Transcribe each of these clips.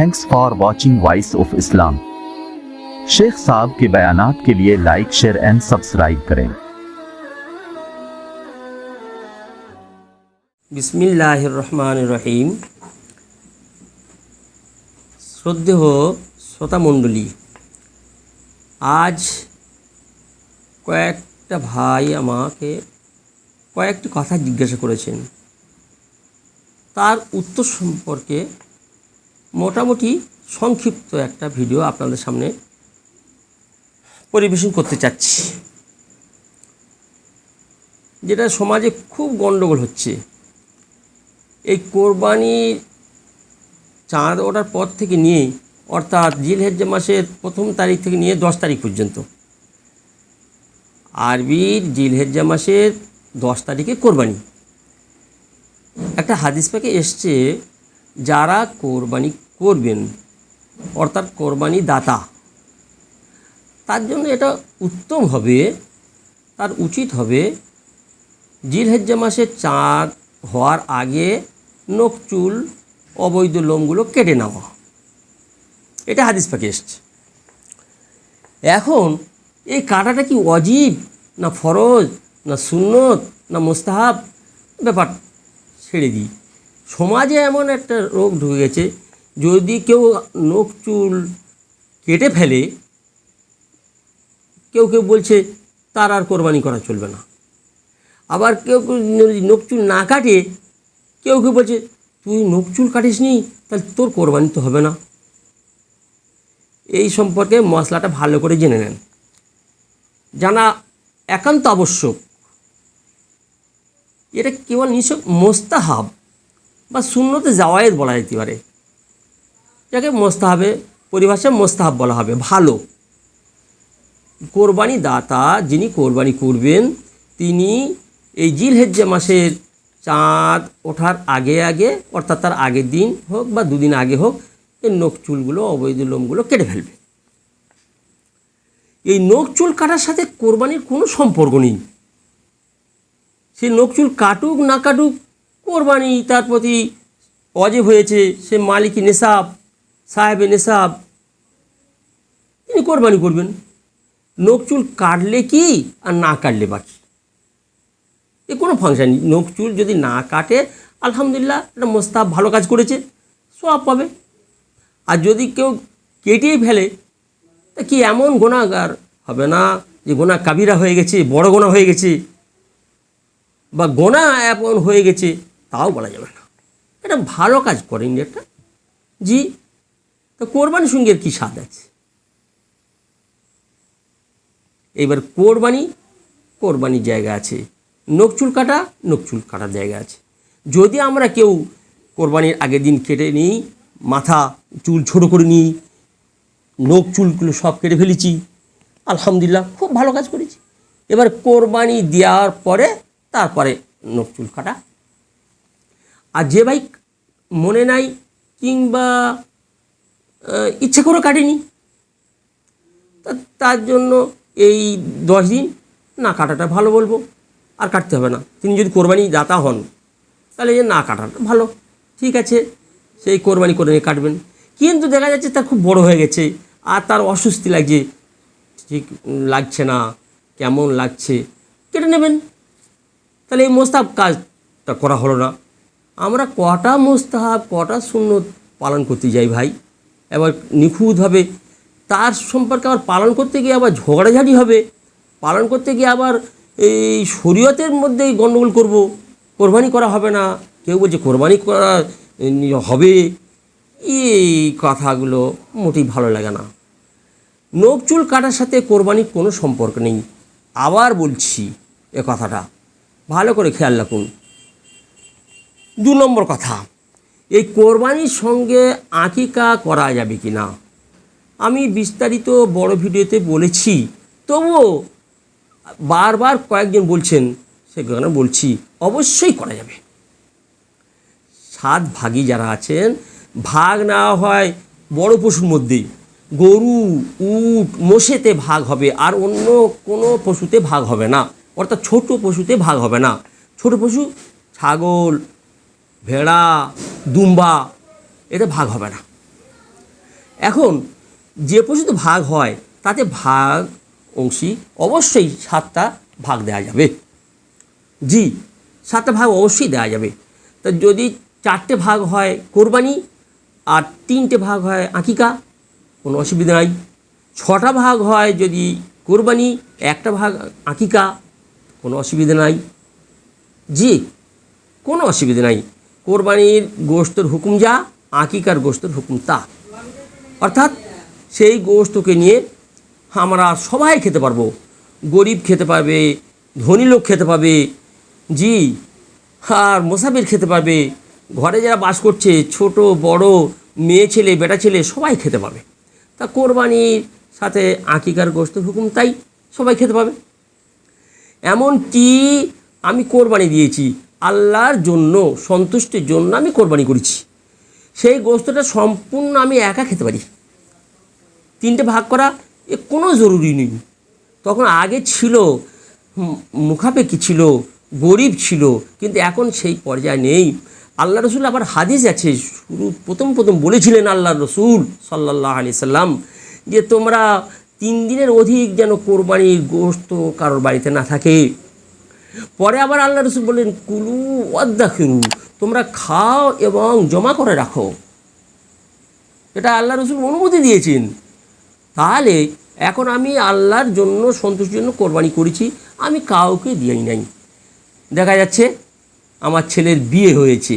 thanks for watching voice of Islam Sheikh साहब के बयानात के लिए लाइक शेयर एंड सब्सक्राइब करें বিসমিল্লাহ রহমান রহিম শ্রদ্ধেয় শ্রোতামণ্ডলী আজ কয়েকটা ভাই আমাকে কয়েকটি কথা জিজ্ঞাসা করেছেন তার উত্তর সম্পর্কে মোটামুটি সংক্ষিপ্ত একটা ভিডিও আপনাদের সামনে পরিবেশন করতে চাচ্ছি। যেটা সমাজে খুব গণ্ডগোল হচ্ছে। এই কোরবানি চাঁদ ওঠার পর থেকে নিয়ে অর্থাৎ জিলহেজ্জা মাসের প্রথম তারিখ থেকে নিয়ে দশ তারিখ পর্যন্ত। আরবির জিলহেজ্জা মাসের দশ তারিখে কোরবানি। একটা হাদিস পাকে এসছে যারা কোরবানি করবেন, অর্থাৎ কোরবানি দাতা, তার জন্য এটা উত্তম হবে, তার উচিত হবে জিলহেজ্জা মাসে চাঁদ হওয়ার আগে নখ চুল অবৈধ লোমগুলো কেটে নেওয়া। এটা হাদিস পাকে এসছে। এখন এই কাটাটা কি অজীব না ফরজ না সুন্নত না মোস্তাহাব? ব্যাপার ছেড়ে দিই। সমাজে এমন একটা রোগ ঢুকে গেছে, যদি কেউ নখ চুল কেটে ফেলে, কেউ কেউ বলছে তার আর কোরবানি করা চলবে না। আবার কেউ কেউ যদি নখচুল না কাটে, কেউ কেউ বলছে, তুই নখচুল কাটিস নি তাহলে তোর কোরবানি তো হবে না। এই সম্পর্কে মশলাটা ভালো করে জেনে নেন। জানা একান্ত আবশ্যক। এটা কেবল নিছক মোস্তাহাব। বা শূন্যতে জাওয়ায়েদ বলা যেতে পারে। যাকে মোস্তাহাবে, পরিভাষায় মোস্তাহাব বলা হবে। ভালো। কোরবানি দাতা যিনি কোরবানি করবেন, তিনি এই জিল জিলহেজ্জা মাসের চাঁদ ওঠার আগে আগে, অর্থাৎ তার আগের দিন হোক বা দুদিন আগে হোক, এই নখ চুলগুলো, অবৈধ লোমগুলো কেটে ফেলবে। এই নখ চুল কাটার সাথে কোরবানির কোনো সম্পর্ক নেই। সে নখ চুল কাটুক, না কাটুক কোরবানি তার প্রতি অজেব হয়েছে, সে মালিকি নেশাব, সাহেবে নেশাব। তিনি কোরবানি করবেন। নখ চুল কাটলে কি আর না কাটলে বাকি এ কোনো ফাংশন নেই। নখ চুল যদি না কাটে, আলহামদুলিল্লাহ এটা মোস্তাব ভালো কাজ করেছে সব পাবে। আর যদি কেউ কেটেই ফেলে, তা কি এমন গোনাগার? হবে না যে গোনা কাবিরা হয়ে গেছে, বড় গোনা হয়ে গেছে, বা গোনা এমন হয়ে গেছে তাও বলা যাবে না। এটা ভালো কাজ করেনি একটা জি, তো কোরবানি সঙ্গের কী স্বাদ আছে? এবার কোরবানি কোরবানির জায়গা আছে। নখচুল কাটা নখচুল কাটার জায়গা আছে। যদি আমরা কেউ কোরবানির আগের দিন কেটে নিই, মাথা, চুল ছোটো করে নিই নখ চুলগুলো সব কেটে ফেলেছি, আলহামদুলিল্লাহ খুব ভালো কাজ করেছি। এবার কোরবানি দেওয়ার পরে, তারপরে নখ চুল কাটা আর যে বাইক মনে নাই কিংবা ইচ্ছে করে কাটেনি তার জন্য এই দশ দিন না কাটাটা ভালো বলব। আর কাটতে হবে না। তিনি যদি কোরবানি দাতা হন, তাহলে যে না কাটাটা ভালো। ঠিক আছে, সেই কোরবানি করে নিয়ে কাটবেন। কিন্তু দেখা যাচ্ছে তার খুব বড় হয়ে গেছে আর তার অস্বস্তি লাগছে। ঠিক লাগছে না, কেমন লাগছে, কেটে নেবেন। তাহলে এই মোস্তাব কাজটা করা হলো না। আমরা কটা মোস্তাহাব, কটা শূন্য পালন করতে যাই ভাই? এবার নিখুঁতভাবে তার সম্পর্কে আবার পালন করতে গিয়ে আবার ঝগড়াঝাটি হবে। পালন করতে গিয়ে আবার এই শরীয়তের মধ্যেই গণ্ডগোল করব। কোরবানি করা হবে না। কেউ বলছে কোরবানি করা হবে। এই কথাগুলো মোটেই ভালো লাগে না। নখ চুল কাটার সাথে কোরবানির কোনো সম্পর্ক নেই। আবার বলছি এ কথাটা। ভালো করে খেয়াল রাখুন। দু নম্বর কথা, এই কোরবানির সঙ্গে আকিকা করা যাবে কি না? আমি বিস্তারিত বড় ভিডিওতে বলেছি, তবুও বারবার কয়েকজন বলছেন সেখানে বলছি, অবশ্যই করা যাবে। সাত ভাগী যারা আছেন, ভাগ নেওয়া হয় বড় পশুর মধ্যেই গরু, উট, মোষেতে ভাগ হবে, আর অন্য কোনো পশুতে ভাগ হবে না। অর্থাৎ ছোট পশুতে ভাগ হবে না। ছোট পশু, ছাগল ভেড়া, দুম্বা এতে ভাগ হবে না। এখন যে পশুতে ভাগ হয়, তাতে ভাগ অংশী অবশ্যই সাতটা ভাগ দেওয়া যাবে। জি, সাতটা ভাগ অবশ্যই দেওয়া যাবে। তা যদি চারটে ভাগ হয় কোরবানি আর তিনটে ভাগ হয় আঁকিকা, কোনো অসুবিধা নাই। ছটা ভাগ হয় যদি কোরবানি, একটা ভাগ আঁকিকা, কোনো অসুবিধা নাই। জি, কোনো অসুবিধা নাই। কোরবানির গোস্তর হুকুম যা, আকিকার গোস্তর হুকুম তা। অর্থাৎ সেই গোস্তকে নিয়ে আমরা সবাই খেতে পারব। গরিব খেতে পারবে, ধনী লোক খেতে পাবে জি, আর মোসাফির খেতে পারবে। ঘরে যারা বাস করছে, ছোট, বড়, মেয়ে ছেলে, বেটা ছেলে, সবাই খেতে পাবে তা কোরবানির সাথে আকিকার গোস্ত হুকুম তাই সবাই খেতে পাবে এমনকি আমি কোরবানি দিয়েছি আল্লাহর জন্য, সন্তুষ্টির জন্য আমি কোরবানি করেছি। সেই গোস্তটা সম্পূর্ণ আমি একা খেতে পারি। তিনটে ভাগ করা এ কোনো জরুরি নেই। তখন আগে ছিল মুখাপেক্ষি ছিল, গরিব ছিল, কিন্তু এখন সেই পর্যায়ে নেই। আল্লাহ রসুল আবার হাদিস আছে, শুরু, প্রথম প্রথম বলেছিলেন আল্লাহ রসুল সাল্লাহ আলি সাল্লাম যে তোমরা তিন দিনের অধিক যেন কোরবানির গোস্ত কারোর বাড়িতে না থাকে। পরে আবার আল্লাহ রসুল বললেন, কুলু অদ্দাখিরু তোমরা খাও এবং জমা করে রাখো। এটা আল্লাহ রসুল অনুমতি দিয়েছেন। তাহলে এখন আমি আল্লাহর জন্য সন্তুষ্টির জন্য কোরবানি করেছি, আমি কাউকে দিয়েই নাই। দেখা যাচ্ছে, আমার ছেলের বিয়ে হয়েছে,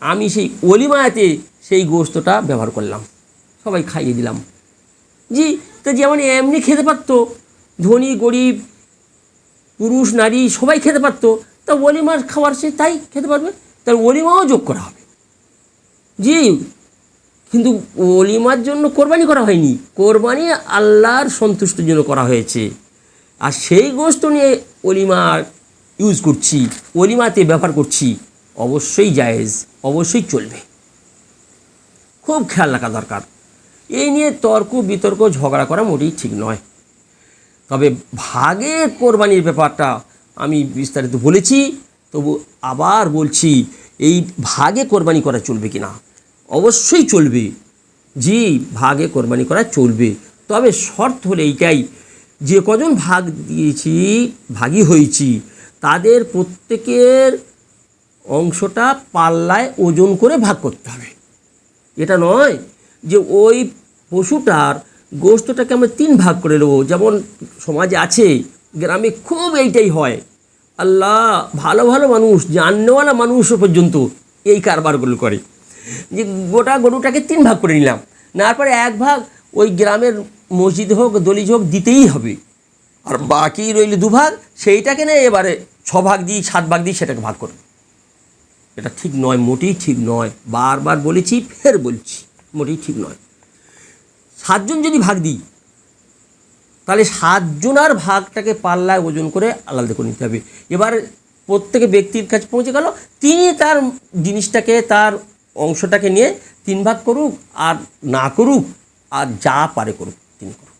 আমি সেই অলিমায়াতে সেই গোস্তটা ব্যবহার করলাম। সবাই খাইয়ে দিলাম। জি, তো যেমন এমনি খেতে পারতো, ধনী, গরিব পুরুষ, নারী সবাই খেতে পারতো। তা অলিমার খাবার সে তাই খেতে পারবে? তার অলিমাও যোগ করা হবে। জি, কিন্তু অলিমার জন্য কোরবানি করা হয়নি। কোরবানি আল্লাহর সন্তুষ্টির জন্য করা হয়েছে। আর সেই গোস্ত নিয়ে অলিমা ইউজ করছি, অলিমাতে ব্যবহার করছি, অবশ্যই জায়েজ, অবশ্যই চলবে। খুব খেয়াল রাখা দরকার। এই নিয়ে তর্ক বিতর্ক ঝগড়া করা মোটেই ঠিক নয়। তবে ভাগে কোরবানির ব্যাপারটা আমি বিস্তারিত বলেছি, তবু আবার বলছি, এই ভাগে কোরবানি করা চলবে কি না? অবশ্যই চলবে। জি, ভাগে কোরবানি করা চলবে। তবে শর্ত হলে এইটাই, যে কজন ভাগ দিয়েছি ভাগী হয়েছি, তাদের প্রত্যেকের অংশটা পাল্লায় ওজন করে ভাগ করতে হবে। এটা নয় যে ওই পশুটার গোস্তটাকে আমরা তিন ভাগ করে নেব। যেমন সমাজে আছে, গ্রামে খুব এইটাই হয়। আল্লাহ ভালো ভালো মানুষ জাননেওয়ালা মানুষও পর্যন্ত এই কারবারগুলো করে। যে গোটা গরুটাকে তিন ভাগ করে নিলাম। নেওয়ার পরে এক ভাগ ওই গ্রামের মসজিদ হোক, দলিজ হোক, দিতেই হবে। আর বাকি রইল দুভাগ সেইটাকে না এবারে ছ ভাগ দিই সাত ভাগ দিই সেটাকে ভাগ করবে। এটা ঠিক নয়, মোটেই ঠিক নয়। বারবার বলেছি, ফের বলছি, মোটেই ঠিক নয়। সাতজন যদি ভাগ দিই, তাহলে সাতজনার ভাগটাকে পাল্লায় ওজন করে আলাদা করে নিতে হবে। এবার প্রত্যেকে ব্যক্তির কাছে পৌঁছে গেল, তিনি তার জিনিসটাকে, তার অংশটাকে নিয়ে তিন ভাগ করুক আর না করুক, আর যা পারে করুক, তিনি করুক।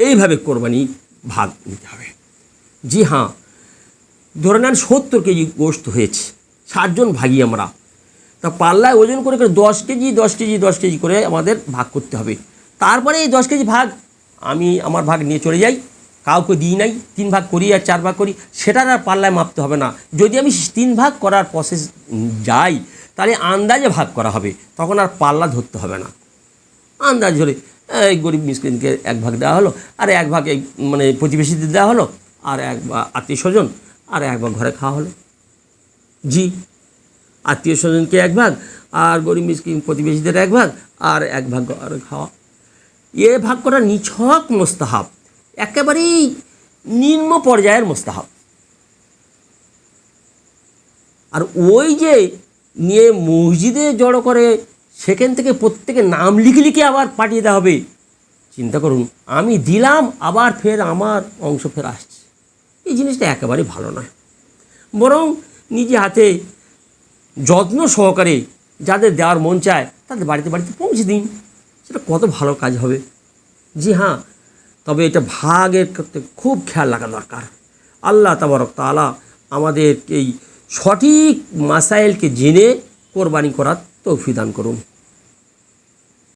এইভাবে কোরবানি ভাগ নিতে হবে। জি হ্যাঁ ধরে নেন সত্তর কেজি গোস্ত হয়েছে ষাটজন ভাগি আমরা তা পাল্লায় ওজন করে করে দশ কেজি দশ কেজি দশ কেজি করে আমাদের ভাগ করতে হবে। তারপরে এই দশ কেজি ভাগ আমি আমার ভাগ নিয়ে চলে যাই, কাউকে দিই নাই, তিন ভাগ করি আর চার ভাগ করি, সেটার আর পাল্লায় মাপতে হবে না। যদি আমি তিন ভাগ করার প্রসেস যাই, তাহলে আন্দাজে ভাগ করা হবে, তখন আর পাল্লা ধরতে হবে না। আন্দাজ ধরে, এই গরিব মিসকিনকে এক ভাগ দেওয়া হলো, আর এক ভাগ এই মানে প্রতিবেশীদের দেওয়া হলো, আর এক আত্মীয় স্বজন, আর এক ভাগ ঘরে খাওয়া হলো। জি। আত্মীয় স্বজনকে এক ভাগ, আর গরিব মিসকিন প্রতিবেশীদের এক ভাগ, আর এক ভাগ ঘরে খাওয়া। এ ভাগ করা নিছক মোস্তাহাব, একেবারেই নিম্ন পর্যায়ের মোস্তাহাব। আর ওই যে নিয়ে মসজিদে জড়ো করে, সেখান থেকে প্রত্যেকে নাম লিখে লিখে আবার পাঠিয়ে দেওয়া হবে। চিন্তা করুন, আমি দিলাম, আবার ফের আমার অংশ ফের আসছে। এই জিনিসটা একেবারে ভালো নয়। বরং নিজে হাতে যত্ন সহকারে যাদের দেওয়ার মন চায় তাদের বাড়িতে বাড়িতে পৌঁছে দিন। সেটা কত ভালো কাজ হবে। জি হ্যাঁ তবে এটা ভাগের খুব খেয়াল রাখা দরকার। আল্লাহ তাবারক তালা আমাদের এই সঠিক মাসাইলকে জেনে কোরবানি করার তৌফিদান করুন।